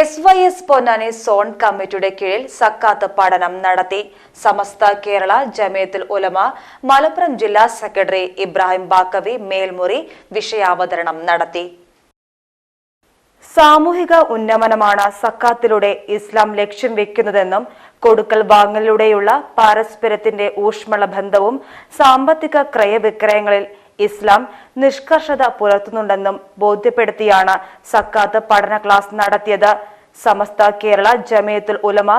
S Y S Ponnani zone കമ്മിറ്റിയുടെ കീഴിൽ സക്കാത്ത് പഠനം നടത്തി. സമസ്ത കേരള ജമയത്തുൽ ഉലമ മലപ്പുറം ജില്ലാ സെക്രട്ടറി ഇബ്രാഹിം ബാക്കവി മേൽമുറി വിഷയാവതരണം നടത്തി. സാമൂഹിക ഉന്നമനമാണ് സക്കാത്തിലൂടെ ഇസ്ലാം ലക്ഷ്യം വെക്കുന്നതെന്നും കൊടുക്കൽ വാങ്ങലിലൂടെയുള്ള പാരസ്പര്യത്തിന്റെ ഊഷ്മള ബന്ധവും സാമ്പത്തിക ക്രയവിക്രയങ്ങളിൽ ഇസ്ലാം നിഷ്കർഷത പുലർത്തുന്നുണ്ടെന്നും ബോധ്യപ്പെടുത്തിയാണ് സക്കാത്ത് പഠന ക്ലാസ് നടത്തിയത്. സമസ്ത കേരള ജമയത്തുൽ ഉലമ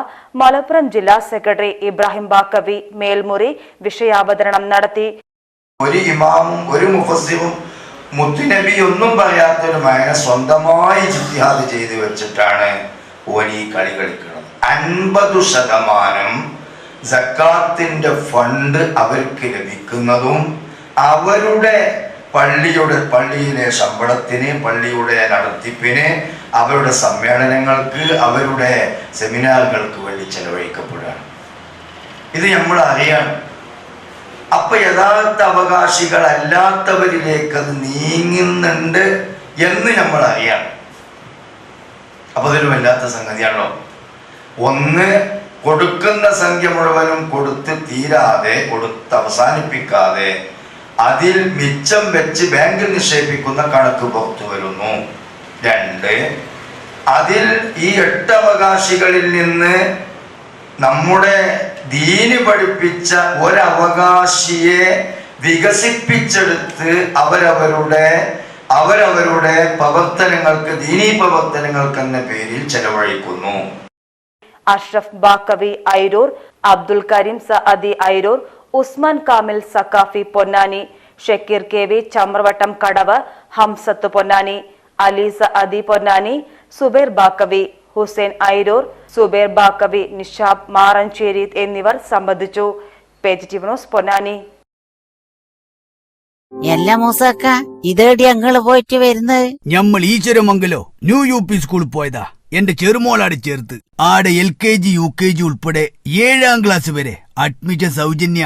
മലപ്പുറം ജില്ലാ സെക്രട്ടറി ഇബ്രാഹിം ബാക്കവി മേൽമുറി വിഷയാവതരണം നടത്തി. ഒരു ഇമാമും ഒരു മുഫസിവും മുത്തുനബി ഒന്നും പറയാത്തൊരു മകനെ സ്വന്തമായി ജിത്തിഹാദ് ചെയ്തു വെച്ചിട്ടാണ് ഓൻ കളി കളിക്കുന്നത്. അൻപത് ശതമാനം സക്കാത്തിന്റെ ഫണ്ട് അവർക്ക് ലഭിക്കുന്നതും അവരുടെ പള്ളിയുടെ പള്ളിയിലെ ശമ്പളത്തിന് പള്ളിയുടെ നടത്തിപ്പിന് അവരുടെ സമ്മേളനങ്ങൾക്ക് അവരുടെ സെമിനാറുകൾക്ക് വേണ്ടി ചെലവഴിക്കപ്പെടുകയാണ്. ഇത് നമ്മൾ അറിയണം. അപ്പൊ യഥാർത്ഥ അവകാശികളല്ലാത്തവരിലേക്ക് അത് നീങ്ങുന്നുണ്ട് എന്ന് നമ്മൾ അറിയണം. അപ്പൊ അതൊരു വല്ലാത്ത സംഗതിയാണല്ലോ. ഒന്ന് കൊടുക്കുന്ന സംഖ്യ മുഴുവനും കൊടുത്ത് തീരാതെ കൊടുത്ത് അവസാനിപ്പിക്കാതെ അതിൽ മിച്ചം വെച്ച് ബാങ്കിൽ നിക്ഷേപിക്കുന്ന കണക്ക് പുറത്തു വരുന്നു. രണ്ട് അതിൽ ഈ എട്ട് അവകാശികളിൽ നിന്ന് നമ്മുടെ ദീന് പഠിപ്പിച്ച ഒരവകാശിയെ വികസിപ്പിച്ചെടുത്ത് അവരവരുടെ അവരവരുടെ പ്രവർത്തനങ്ങൾക്ക് ദീനീ പ്രവർത്തനങ്ങൾക്ക് എന്ന പേരിൽ ചെലവഴിക്കുന്നു. അഷ്റഫ് ബാക്കവി ഐരൂർ അബ്ദുൽ കരീം സഅദി ഐരൂർ ഉസ്മാൻ കാമിൽ സക്കാഫി പൊന്നാനി ഷക്കീർ കെ വി ചമ്രവട്ടം കടവ് ഹംസത്ത് പൊന്നാനി അലീസ അദി പൊന്നാനി സുബേർ ബാക്കവി ഹുസൈൻ ഐരൂർ സുബേർ ബാക്കവി നിഷാബ് മാറഞ്ചേരി എന്നിവർ സംബന്ധിച്ചു. പൊന്നാനി. എല്ലാ മൂസക്ക ഇതേടി ഞങ്ങൾ പോയിട്ട് വരുന്നത്? ഞമ്മൾ ഈശ്വരമംഗലോ ന്യൂ യു പി സ്കൂളിൽ പോയതാ എന്റെ ചെറുമോളാട് ചേർത്ത്. ആടെ L K G U K G ഉൾപ്പെടെ ഏഴാം ക്ലാസ് വരെ അഡ്മിഷൻ സൗജന്യ